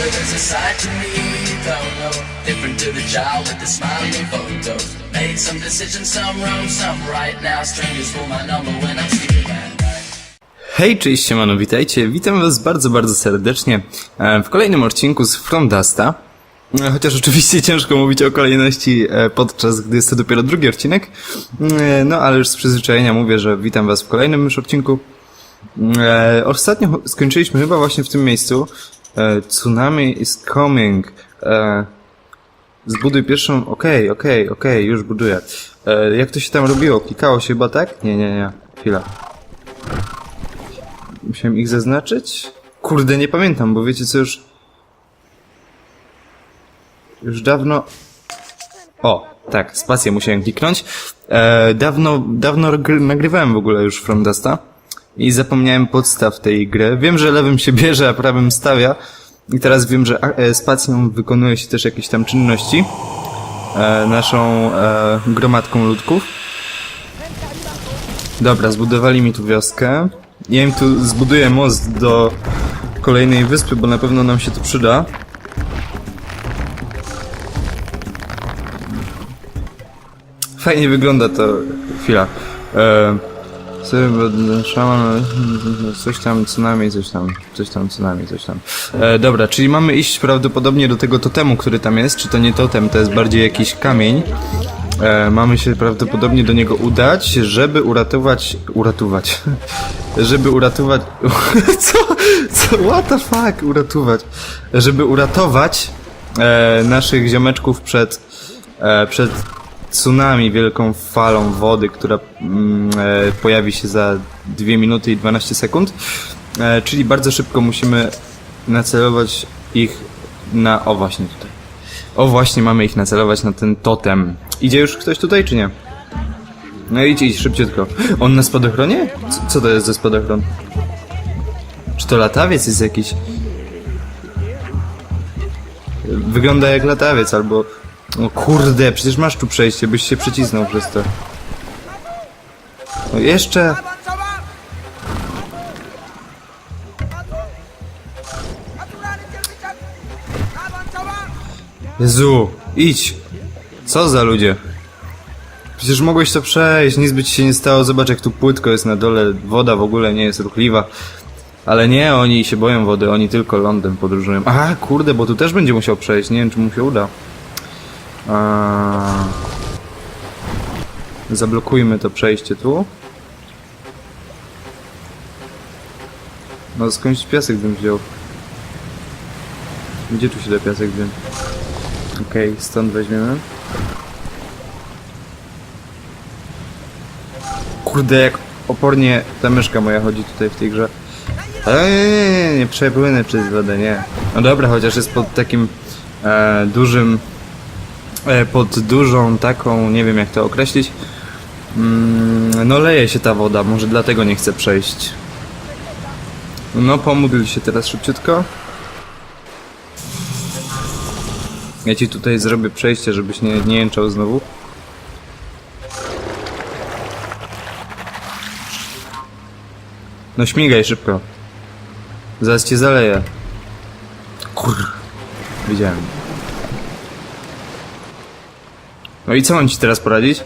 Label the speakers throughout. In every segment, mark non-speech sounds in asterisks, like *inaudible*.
Speaker 1: but there's a side to me you don't know. Different to the child with the smiling photos. Made some decisions, some wrong, some right. Now strangers my number when I'm sleeping.
Speaker 2: Hej, cześć, siemano, witajcie. Witam was bardzo, bardzo serdecznie e, w kolejnym odcinku z From Dusta. E, Chociaż oczywiście *laughs* ciężko mówić o kolejności e, podczas gdy jest to dopiero drugi odcinek. E, No ale już z przyzwyczajenia mówię, że witam was w kolejnym już odcinku. E, Ostatnio skończyliśmy chyba właśnie w tym miejscu. E, Tsunami is coming. E, Zbuduj pierwszą. Okej, okej, okej, już buduję. E, Jak to się tam robiło? Klikało się chyba tak? Nie, nie, nie. Chwila. Musiałem ich zaznaczyć? Kurde, nie pamiętam, bo wiecie co już... Już dawno... O, tak, spację musiałem kliknąć. E, dawno, dawno gr- nagrywałem w ogóle już From Dusta i zapomniałem podstaw tej gry. Wiem, że lewym się bierze, a prawym stawia. I teraz wiem, że e, spacją wykonuje się też jakieś tam czynności e, naszą e, gromadką ludków. Dobra, zbudowali mi tu wioskę. Ja im tu zbuduję most do kolejnej wyspy, bo na pewno nam się to przyda. Fajnie wygląda to. Chwila. E, sobie szaman, coś tam tsunami, coś tam, coś tam tsunami, coś tam. E, dobra, czyli mamy iść prawdopodobnie do tego totemu, który tam jest. Czy to nie totem, to jest bardziej jakiś kamień. E, mamy się prawdopodobnie do niego udać, żeby uratować. Uratować. *laughs* żeby uratować. *laughs* Co? Co? What the fuck? Uratować. Żeby uratować e, naszych ziomeczków przed. E, przed tsunami, wielką falą wody, która mm, e, pojawi się za 2 minuty i 12 sekund. E, czyli bardzo szybko musimy nacelować ich na. O, właśnie tutaj. O, właśnie mamy ich nacelować na ten totem. Idzie już ktoś tutaj, czy nie? No idź, idź, szybciutko. On na spadochronie? Co, co to jest za spadochron? Czy to latawiec jest jakiś? Wygląda jak latawiec, albo... O kurde, przecież masz tu przejście, byś się przycisnął przez to. No jeszcze... Jezu, idź! Co za ludzie? Przecież mogłeś to przejść, nic by ci się nie stało. Zobacz jak tu płytko jest na dole, woda w ogóle nie jest ruchliwa. Ale nie, oni się boją wody, oni tylko lądem podróżują. Aha, kurde, bo tu też będzie musiał przejść, nie wiem czy mu się uda. A... Zablokujmy to przejście tu. No skądś piasek bym wziął. Gdzie tu się da piasek wziąć? Okej, stąd weźmiemy. Kurde, jak opornie ta myszka moja chodzi tutaj w tej grze. Ale nie, nie, nie, nie przepłynę przez wodę, nie. No dobra, chociaż jest pod takim e, dużym e, pod dużą taką, nie wiem jak to określić. Mm, no leje się ta woda, może dlatego nie chcę przejść. No pomódl się teraz szybciutko. Ja ci tutaj zrobię przejście, żebyś nie, nie jęczał znowu. No śmigaj szybko. Zaraz cię zaleję. Kur... Widziałem. No i co mam ci teraz poradzić?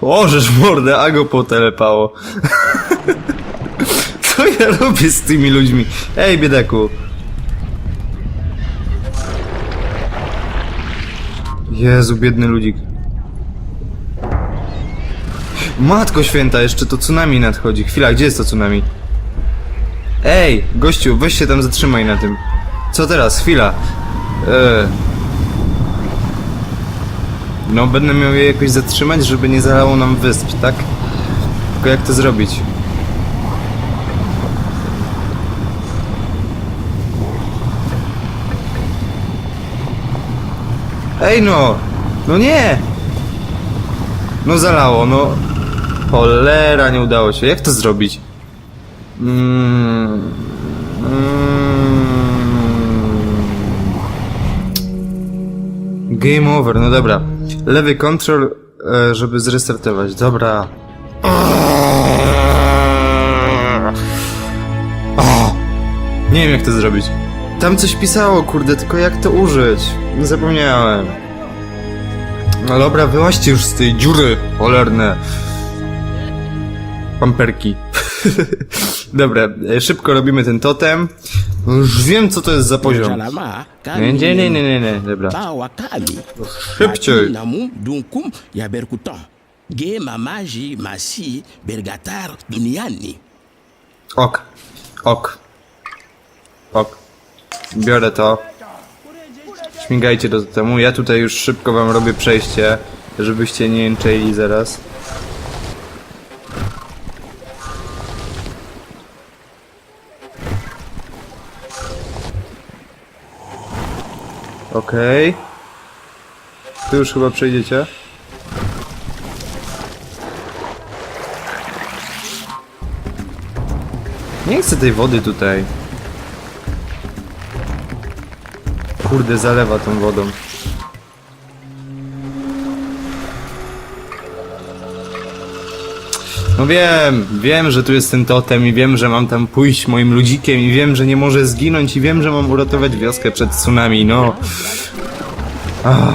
Speaker 2: O, żeż mordę, a go potelepało. *laughs* co ja robię z tymi ludźmi? Ej, biedaku. Jezu, biedny ludzik. Matko święta, jeszcze to tsunami nadchodzi. Chwila, gdzie jest to tsunami? Ej, gościu, weź się tam zatrzymaj na tym. Co teraz? Chwila. Eee. No, będę miał je jakoś zatrzymać, żeby nie zalało nam wysp, tak? Tylko jak to zrobić? Ej no! No nie! No zalało, no. Cholera, nie udało się. Jak to zrobić? Mm, mm. Game over, no dobra. Lewy kontrol, e, żeby zrestartować. Dobra. O, Nie wiem jak to zrobić. Tam coś pisało, kurde, tylko jak to użyć? Zapomniałem. No dobra, wyłaźcie już z tej dziury, cholerne. Pamperki. *laughs* dobra, e, szybko robimy ten totem. Już wiem co to jest za poziom. Nie, nie, nie, nie, nie, nie, dobra.
Speaker 3: Kali.
Speaker 2: Szybciej. Ok. Ok. Ok. Biorę to. Śmigajcie do temu. Ja tutaj już szybko wam robię przejście, żebyście nie jęczeli zaraz. Okej. Tu już chyba przejdziecie. Nie chcę tej wody tutaj. Kurde, zalewa tą wodą. No wiem, wiem, że tu jest ten totem i wiem, że mam tam pójść moim ludzikiem i wiem, że nie może zginąć i wiem, że mam uratować wioskę przed tsunami, no. Ach.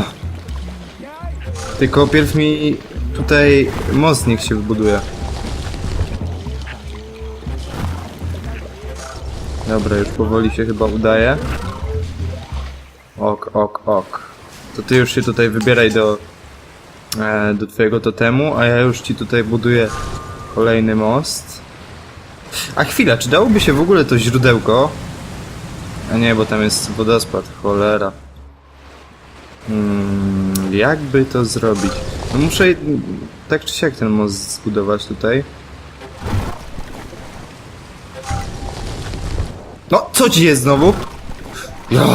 Speaker 2: Tylko pierw mi tutaj most niech się wybuduje. Dobra, już powoli się chyba udaje. Ok, ok, ok. To ty już się tutaj wybieraj do, e, do twojego totemu, a ja już ci tutaj buduję kolejny most. A chwila, czy dałoby się w ogóle to źródełko? A nie, bo tam jest wodospad, cholera. Hmm, jakby to zrobić? No muszę tak czy siak ten most zbudować tutaj. No, co ci jest znowu? Ja.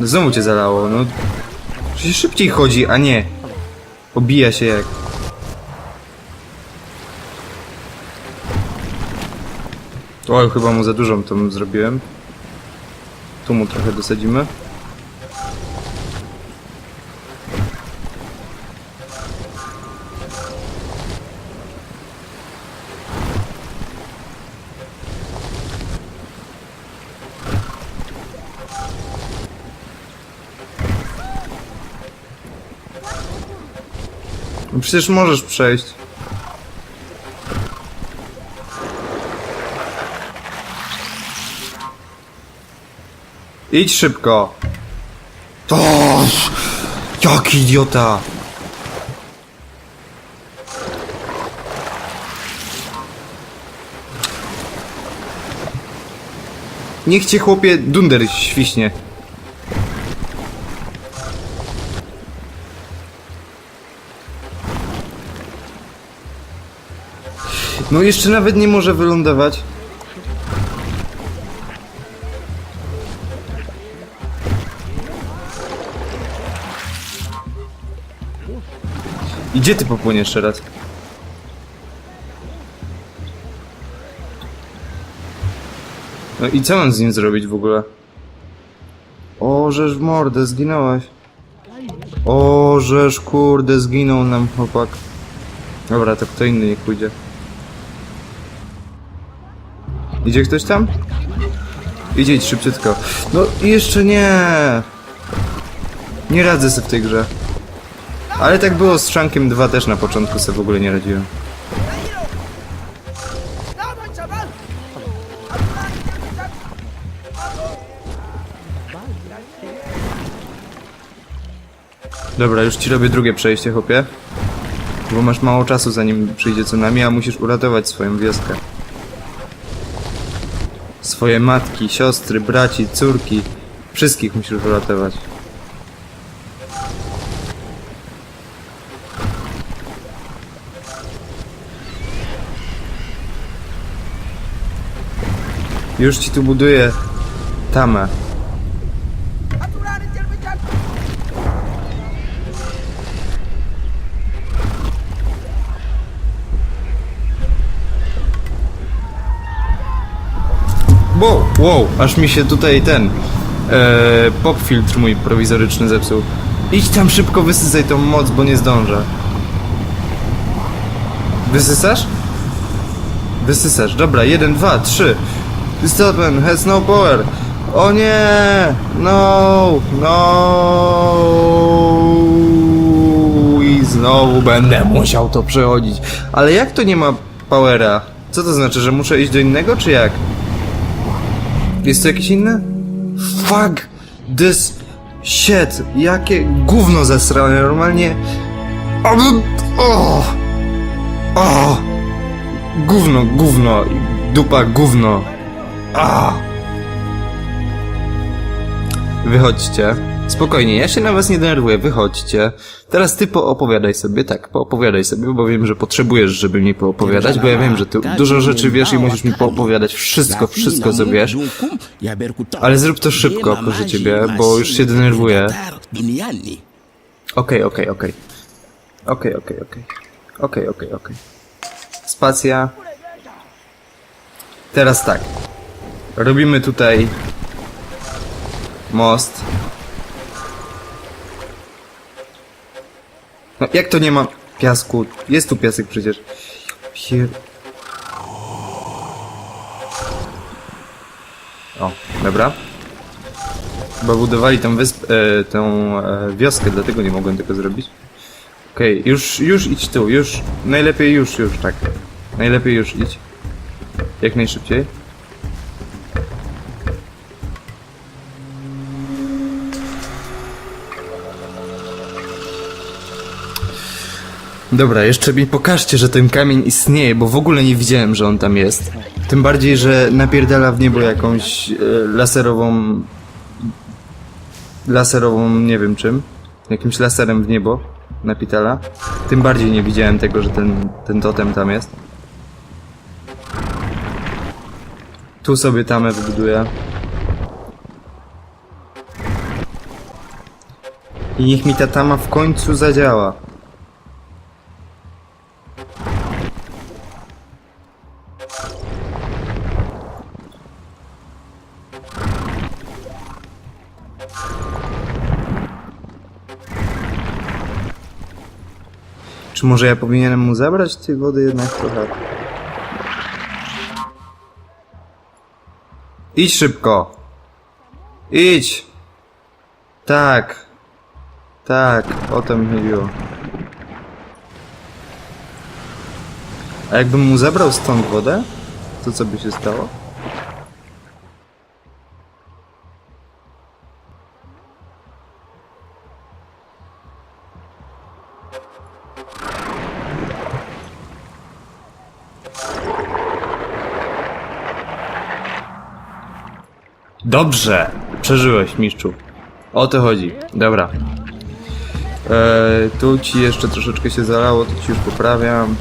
Speaker 2: No Znowu cię zalało, no. Przecież szybciej chodzi, a nie. Obija się jak. O, chyba mu za dużą to zrobiłem. Tu mu trochę dosadzimy. Przecież możesz przejść. Idź szybko. To jaki idiota. Niech cię chłopie dunder świśnie. No jeszcze nawet nie może wylądować. Gdzie ty popłyniesz teraz? No i co mam z nim zrobić w ogóle? O, żeż w mordę, zginąłeś. O, żeż kurde, zginął nam chłopak. Dobra, to kto inny niech pójdzie. Idzie ktoś tam? Idzie, idź szybciutko. No jeszcze nie. Nie radzę sobie w tej grze. Ale tak było z Shankiem 2 też na początku sobie w ogóle nie radziłem. Dobra, już ci robię drugie przejście, chłopie. Bo masz mało czasu zanim przyjdzie tsunami, a musisz uratować swoją wioskę. Swoje matki, siostry, braci, córki. Wszystkich musisz uratować. Już ci tu buduję tamę. Wow, aż mi się tutaj ten e, pop filtr mój prowizoryczny zepsuł. Idź tam szybko, wysysaj tą moc, bo nie zdążę. Wysysasz? Wysysasz. Dobra, jeden, dwa, trzy. This has no power. O nie! No! No! I znowu będę musiał to przechodzić. Ale jak to nie ma powera? Co to znaczy, że muszę iść do innego, czy jak? Jest to jakieś inne? Fuck! This shit! Jakie gówno zasrane, normalnie... O! O! o. Gówno, gówno, dupa, gówno. A! Wychodźcie. Spokojnie, ja się na was nie denerwuję, wychodźcie. Teraz ty poopowiadaj sobie, tak, poopowiadaj sobie, bo wiem, że potrzebujesz, żeby mi poopowiadać, bo ja wiem, że ty dużo rzeczy wiesz i musisz mi poopowiadać wszystko, wszystko co wiesz. Ale zrób to szybko, proszę ciebie, bo już się denerwuję. Okej, okej, okej. Okej, okej, okej. Okej, okej, okej. Spacja. Teraz tak. Robimy tutaj most. No jak to nie ma piasku? Jest tu piasek przecież. Pier... O, dobra. Chyba budowali tą wysp... E, tą e, wioskę, dlatego nie mogłem tego zrobić. Okej, już, już idź tu, już. Najlepiej już, już, tak. Najlepiej już idź. Jak najszybciej. Dobra, jeszcze mi pokażcie, że ten kamień istnieje, bo w ogóle nie widziałem, że on tam jest. Tym bardziej, że napierdala w niebo jakąś e, laserową... Laserową, nie wiem czym. Jakimś laserem w niebo napitala. Tym bardziej nie widziałem tego, że ten, ten totem tam jest. Tu sobie tamę wybuduję. I niech mi ta tama w końcu zadziała. Czy może ja powinienem mu zabrać tej wody jednak trochę? Idź szybko! Idź! Tak. Tak, o to mi chodziło. A jakbym mu zabrał stąd wodę, to co by się stało? Dobrze! Przeżyłeś, mistrzu. O to chodzi. Dobra. Eee, tu ci jeszcze troszeczkę się zalało, to ci już poprawiam.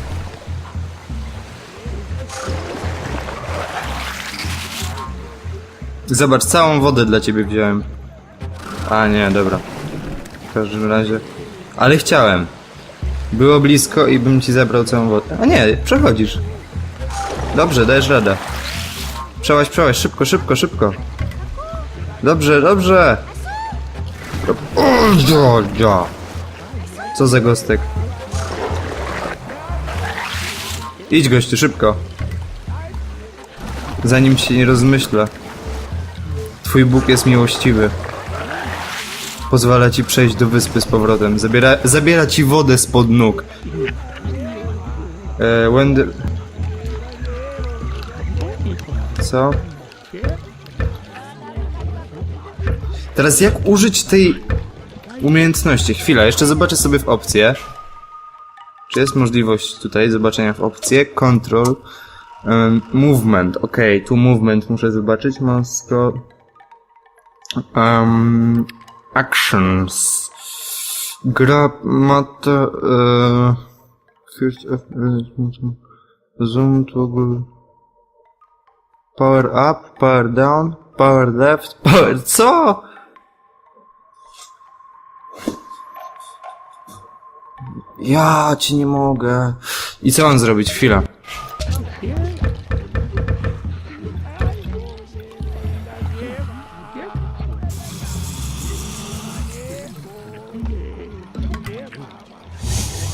Speaker 2: Zobacz, całą wodę dla ciebie wziąłem. A nie, dobra. W każdym razie. Ale chciałem. Było blisko i bym ci zabrał całą wodę. A nie, przechodzisz. Dobrze, dajesz radę. Przełaź, przełaź, szybko, szybko, szybko. Dobrze, dobrze. Co za gostek? Idź gościu, szybko. Zanim się nie rozmyśla. Twój Bóg jest miłościwy. Pozwala ci przejść do wyspy z powrotem. Zabiera, zabiera ci wodę spod nóg. E, when the... Co? Teraz jak użyć tej umiejętności? Chwila, jeszcze zobaczę sobie w opcje. Czy jest możliwość tutaj zobaczenia w opcje? Control. Um, movement. Ok, tu movement muszę zobaczyć. Masko. Um, actions. Grab mata. Uh, zoom toggle. Power up, power down, power left, power... Co? Ja ci nie mogę. I co mam zrobić? Chwila.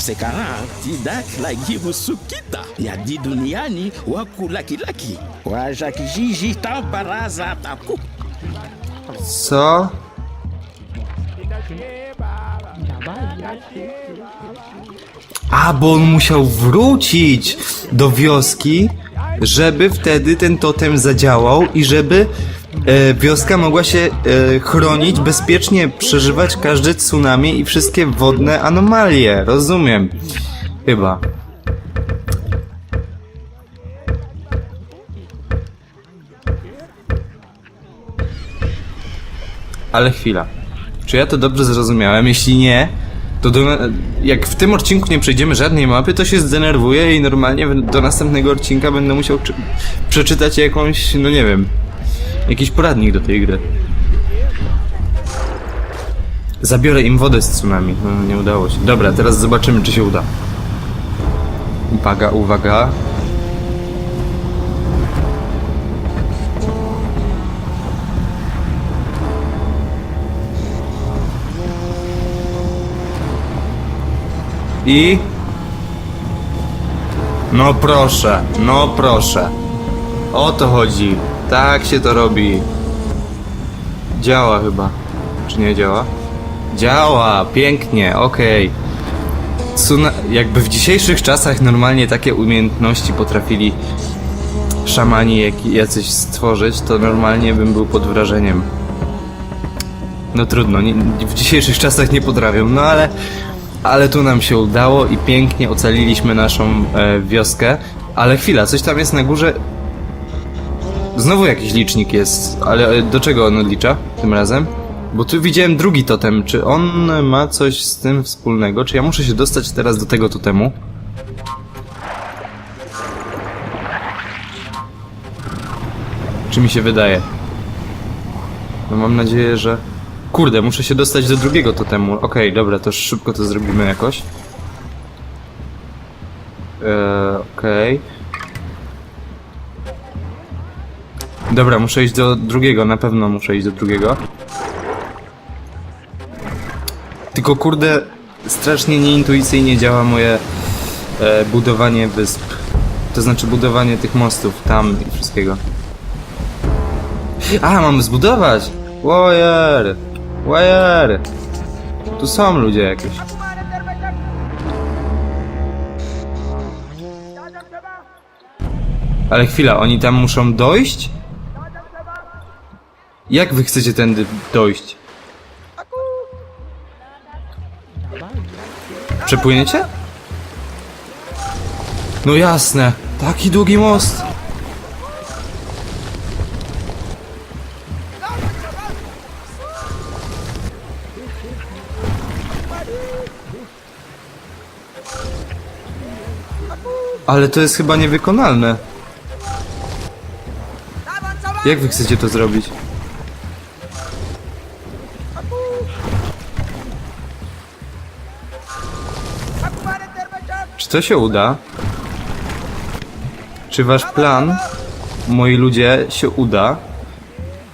Speaker 3: sekarang tidak lagi musuh kita. Jadi duniani waku laki-laki. Wajak jiji tak baraza taku.
Speaker 2: Co? A, bo on musiał wrócić do wioski, żeby wtedy ten totem zadziałał i żeby e, wioska mogła się e, chronić, bezpiecznie przeżywać każde tsunami i wszystkie wodne anomalie. Rozumiem. Chyba. Ale chwila. Czy ja to dobrze zrozumiałem? Jeśli nie, to do, jak w tym odcinku nie przejdziemy żadnej mapy, to się zdenerwuję i normalnie do następnego odcinka będę musiał czy, przeczytać jakąś, no nie wiem, jakiś poradnik do tej gry. Zabiorę im wodę z tsunami. No, nie udało się. Dobra, teraz zobaczymy, czy się uda. Uwaga, uwaga. I... No proszę, no proszę. O to chodzi. Tak się to robi. Działa chyba. Czy nie działa? Działa, pięknie, okej. Tsuna- Jakby w dzisiejszych czasach normalnie takie umiejętności potrafili szamani jak, jacyś stworzyć, to normalnie bym był pod wrażeniem. No trudno, nie, w dzisiejszych czasach nie potrafią, no ale ale tu nam się udało i pięknie ocaliliśmy naszą e, wioskę. Ale chwila, coś tam jest na górze. Znowu jakiś licznik jest, ale e, do czego on odlicza tym razem? Bo tu widziałem drugi totem. Czy on ma coś z tym wspólnego? Czy ja muszę się dostać teraz do tego totemu? Czy mi się wydaje? No mam nadzieję, że... Kurde, muszę się dostać do drugiego totemu. Okej, dobra, to szybko to zrobimy jakoś. Eee, okej. Dobra, muszę iść do drugiego, na pewno muszę iść do drugiego. Tylko kurde, strasznie nieintuicyjnie działa moje e, budowanie wysp. To znaczy budowanie tych mostów tam i wszystkiego. A, mam zbudować! Warrior! Warrior! Tu są ludzie jakieś. Ale chwila, oni tam muszą dojść? Jak wy chcecie tędy dojść? Przepłyniecie? No jasne, taki długi most. Ale to jest chyba niewykonalne. Jak wy chcecie to zrobić? Czy to się uda? Czy wasz plan, moi ludzie, się uda?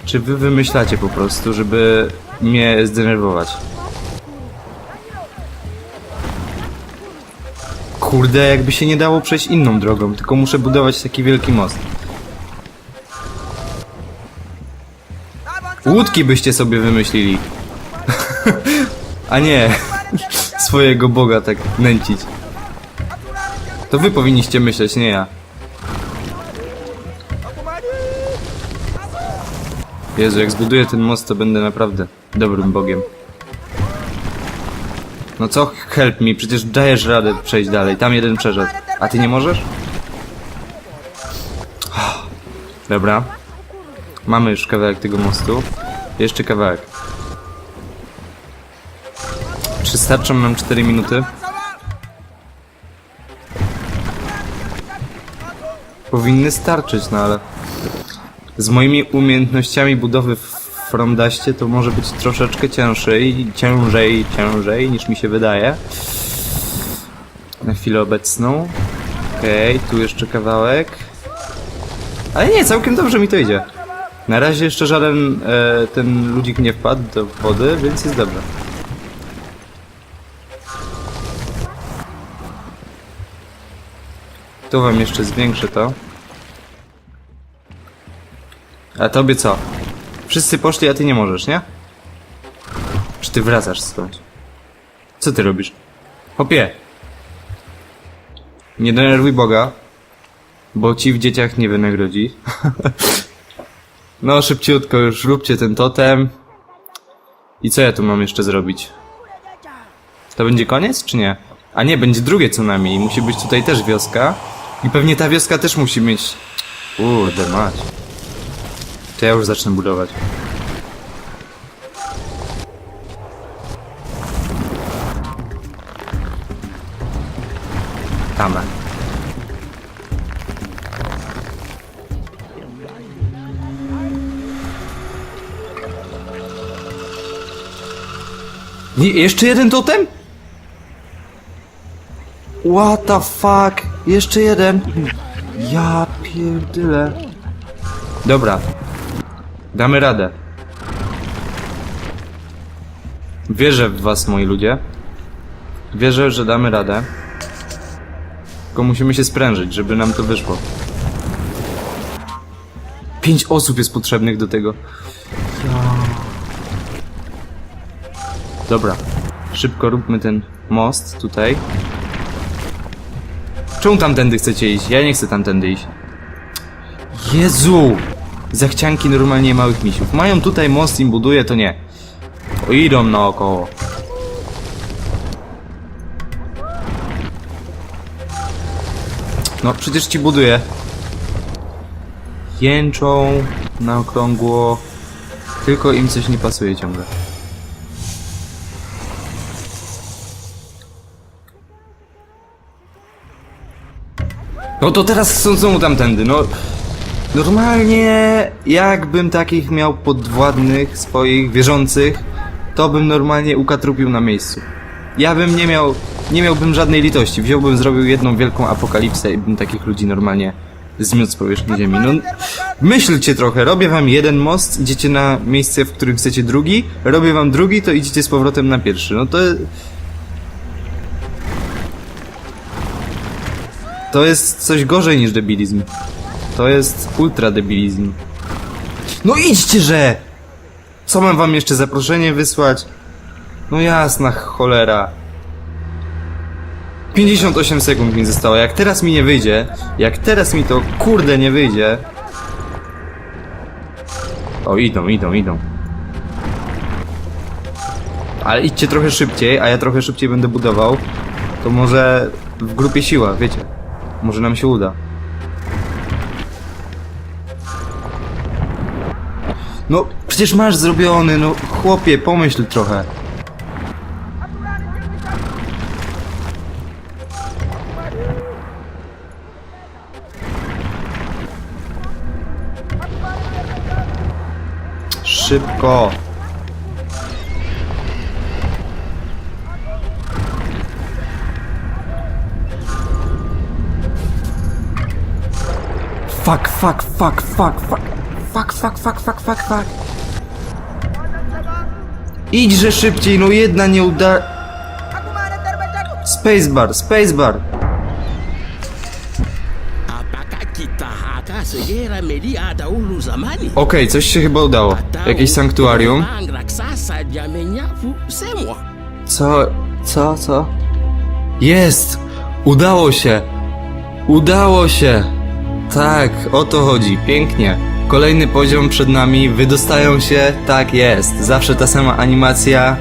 Speaker 2: Czy wy wymyślacie po prostu, żeby mnie zdenerwować? Kurde, jakby się nie dało przejść inną drogą, tylko muszę budować taki wielki most. Łódki byście sobie wymyślili. *laughs* A nie *laughs* swojego Boga tak nęcić. To wy powinniście myśleć, nie ja. Jezu, jak zbuduję ten most, to będę naprawdę dobrym Bogiem. No co help mi, przecież dajesz radę przejść dalej. Tam jeden przeszedł. A ty nie możesz? *sighs* Dobra. Mamy już kawałek tego mostu. Jeszcze kawałek. Czy starczą nam 4 minuty? Powinny starczyć, no ale... Z moimi umiejętnościami budowy w Fromdaście to może być troszeczkę ciężej, ciężej, ciężej niż mi się wydaje. Na chwilę obecną. Okej, tu jeszcze kawałek. Ale nie, całkiem dobrze mi to idzie. Na razie jeszcze żaden e, ten ludzik nie wpadł do wody, więc jest dobrze. Tu wam jeszcze zwiększę to. A tobie co? Wszyscy poszli, a ty nie możesz, nie? Czy ty wracasz skądś? Co ty robisz? Hopie! Nie denerwuj Boga, bo ci w dzieciach nie wynagrodzi. *laughs* no, szybciutko już róbcie ten totem. I co ja tu mam jeszcze zrobić? To będzie koniec, czy nie? A nie, będzie drugie tsunami i musi być tutaj też wioska. I pewnie ta wioska też musi mieć... Kurde mać. To ja już zacznę budować. Tamę. Nie, jeszcze jeden totem? What the fuck? Jeszcze jeden? Ja pierdyle. Dobra. Damy radę. Wierzę w was, moi ludzie. Wierzę, że damy radę. Tylko musimy się sprężyć, żeby nam to wyszło. Pięć osób jest potrzebnych do tego. Dobra. Szybko róbmy ten most tutaj. Czemu tamtędy chcecie iść? Ja nie chcę tamtędy iść. Jezu! Zachcianki normalnie małych misiów. Mają tutaj most im buduje, to nie. Idą naokoło. No, przecież ci buduję. Jęczą na okrągło. Tylko im coś nie pasuje ciągle. No to teraz są znowu tamtędy, no. Normalnie, jakbym takich miał podwładnych, swoich, wierzących, to bym normalnie ukatrupił na miejscu. Ja bym nie miał, nie miałbym żadnej litości. Wziąłbym, zrobił jedną wielką apokalipsę i bym takich ludzi normalnie zmiótł z powierzchni ziemi. No, myślcie trochę, robię wam jeden most, idziecie na miejsce, w którym chcecie drugi, robię wam drugi, to idziecie z powrotem na pierwszy. No to... To jest coś gorzej niż debilizm. To jest ultra debilizm. No idźcie, że! Co mam wam jeszcze zaproszenie wysłać? No jasna cholera. 58 sekund mi zostało. Jak teraz mi nie wyjdzie, jak teraz mi to kurde nie wyjdzie. O, idą, idą, idą. Ale idźcie trochę szybciej, a ja trochę szybciej będę budował. To może w grupie siła, wiecie. Może nam się uda. No, przecież masz zrobiony, no chłopie, pomyśl trochę. Szybko. Fuck, fuck, fuck, fuck, fuck. Fuck, fuck, fuck, fuck, fuck, fuck. Idźże szybciej, no jedna nie uda... Spacebar, spacebar. Okej, coś się chyba udało. Jakieś sanktuarium. Co? Co? Co? Jest! Udało się! Udało się! Tak, o to chodzi. Pięknie. Kolejny poziom przed nami. Wydostają się. Tak jest. Zawsze ta sama animacja.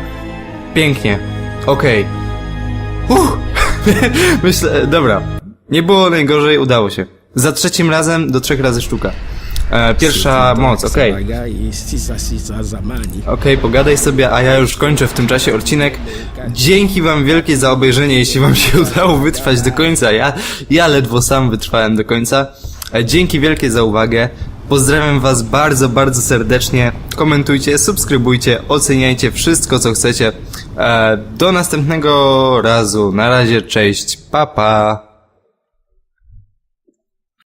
Speaker 2: Pięknie. Okej. Uff! *laughs* Myślę, dobra. Nie było najgorzej, udało się. Za trzecim razem do trzech razy sztuka. E, pierwsza moc, okej. Okej, pogadaj sobie, a ja już kończę w tym czasie odcinek. Dzięki wam wielkie za obejrzenie, jeśli wam się *laughs* udało wytrwać do końca. Ja, ja ledwo sam wytrwałem do końca. E, Dzięki wielkie za uwagę. Pozdrawiam was bardzo, bardzo serdecznie. Komentujcie, subskrybujcie, oceniajcie wszystko, co chcecie. E, Do następnego razu. Na razie, cześć, pa pa.